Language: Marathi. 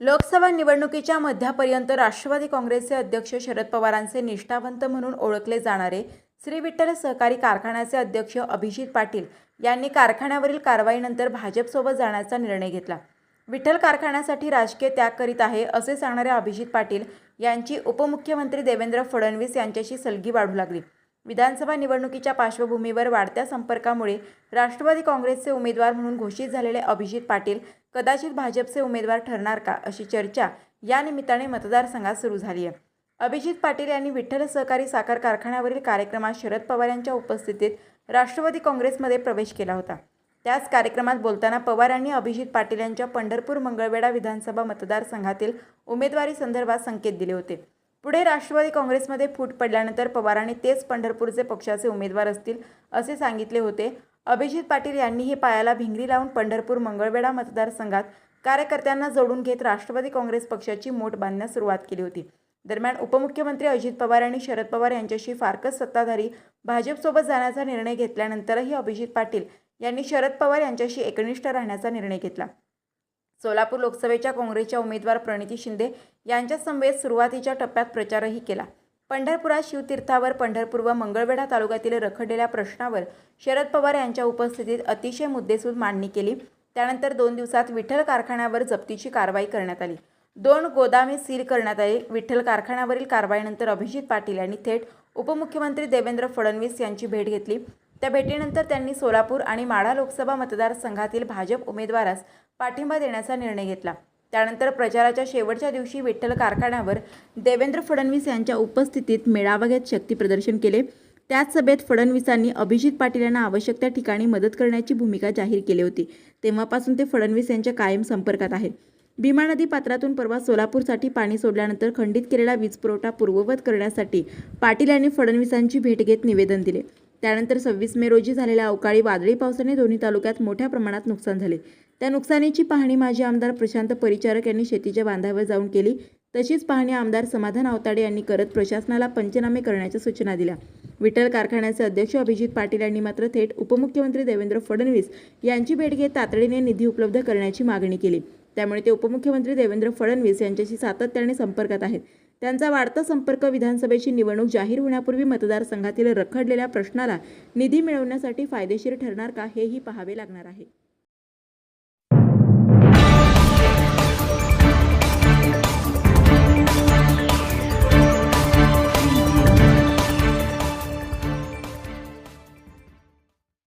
लोकसभा निवडणुकीच्या मध्यापर्यंत राष्ट्रवादी काँग्रेसचे अध्यक्ष शरद पवारांचे निष्ठावंत म्हणून ओळखले जाणारे श्री विठ्ठल सहकारी कारखान्याचे अध्यक्ष अभिजित पाटील यांनी कारखान्यावरील कारवाईनंतर भाजपसोबत जाण्याचा निर्णय घेतला. विठ्ठल कारखान्यासाठी राजकीय त्याग करीत आहे असे सांगणारे अभिजित पाटील यांची उपमुख्यमंत्री देवेंद्र फडणवीस यांच्याशी सलगी वाढू लागली. विधानसभा निवडणुकीच्या पार्श्वभूमीवर वाढत्या संपर्कामुळे राष्ट्रवादी काँग्रेसचे उमेदवार म्हणून घोषित झालेले अभिजित पाटील कदाचित भाजपचे उमेदवार ठरणार का अशी चर्चा या निमित्ताने मतदारसंघात सुरू झाली आहे. अभिजित पाटील यांनी विठ्ठल सहकारी साखर कारखान्यावरील कार्यक्रमात शरद पवार यांच्या उपस्थितीत राष्ट्रवादी काँग्रेसमध्ये प्रवेश केला होता. त्याच कार्यक्रमात बोलताना पवार यांनी अभिजित पाटील यांच्या पंढरपूर मंगळवेढा विधानसभा मतदारसंघातील उमेदवारी संदर्भात संकेत दिले होते. पुढे राष्ट्रवादी काँग्रेसमध्ये फूट पडल्यानंतर पवारांनी तेच पंढरपूरचे पक्षाचे उमेदवार असतील असे सांगितले होते. अभिजित पाटील यांनीही पायाला भिंगरी लावून पंढरपूर मंगळवेढा मतदारसंघात कार्यकर्त्यांना जोडून घेत राष्ट्रवादी काँग्रेस पक्षाची मोठ बांधण्यास सुरुवात केली होती. दरम्यान उपमुख्यमंत्री अजित पवार आणि शरद पवार यांच्याशी फारकत सत्ताधारी भाजपसोबत जाण्याचा निर्णय घेतल्यानंतरही अभिजित पाटील यांनी शरद पवार यांच्याशी एकनिष्ठ राहण्याचा निर्णय घेतला. सोलापूर लोकसभेच्या काँग्रेसच्या उमेदवार प्रणिती शिंदे यांच्या समवेत सुरुवातीच्या टप्प्यात प्रचारही केला. पंढरपुरात शिवतीर्थावर पंढरपूर व मंगळवेढा तालुक्यातील रखडलेल्या प्रश्नावर शरद पवार यांच्या उपस्थितीत अतिशय मुद्देसूद मांडणी केली. त्यानंतर दोन दिवसात विठ्ठल कारखान्यावर जप्तीची कारवाई करण्यात आली. दोन गोदामे सील करण्यात आली. विठ्ठल कारखान्यावरील कारवाईनंतर अभिजित पाटील यांनी थेट उपमुख्यमंत्री देवेंद्र फडणवीस यांची भेट घेतली. त्या भेटीनंतर त्यांनी सोलापूर आणि माढा लोकसभा मतदारसंघातील भाजप उमेदवारास पाठिंबा देण्याचा निर्णय घेतला. त्यानंतर प्रचाराच्या शेवटच्या दिवशी विठ्ठल कारखान्यावर देवेंद्र फडणवीस यांच्या उपस्थितीत मेळावा घेत शक्तीप्रदर्शन केले. त्याच सभेत फडणवीसांनी अभिजित पाटील यांना आवश्यक त्या ठिकाणी मदत करण्याची भूमिका जाहीर केली होती. तेव्हापासून ते फडणवीस यांच्या कायम संपर्कात आहेत. भीमा नदी पात्रातून परवा सोलापूरसाठी पाणी सोडल्यानंतर खंडित केलेला वीज पुरवठा पूर्ववत करण्यासाठी पाटील यांनी फडणवीसांची भेट घेत निवेदन दिले. त्यानंतर सव्वीस मे रोजी झालेल्या अवकाळी वादळी पावसाने दोन्ही तालुक्यात मोठ्या प्रमाणात नुकसान झाले. त्या नुकसानीची पाहणी माजी आमदार प्रशांत परिचारक यांनी शेतीच्या बांधावर जाऊन केली. तशीच पाहणी आमदार समाधान आवताडे यांनी करत प्रशासनाला पंचनामे करण्याच्या सूचना दिल्या. विठ्ठल कारखान्याचे अध्यक्ष अभिजित पाटील यांनी मात्र थेट उपमुख्यमंत्री देवेंद्र फडणवीस यांची भेट घेत तातडीने निधी उपलब्ध करण्याची मागणी केली. त्यामुळे ते उपमुख्यमंत्री देवेंद्र फडणवीस यांच्याशी सातत्याने संपर्कात आहेत. त्यांचा वाढता संपर्क विधानसभेची निवडणूक जाहीर होण्यापूर्वी मतदारसंघातील रखडलेल्या प्रश्नाला निधी मिळवण्यासाठी फायदेशीर ठरणार का हेही पाहावे लागणार आहे.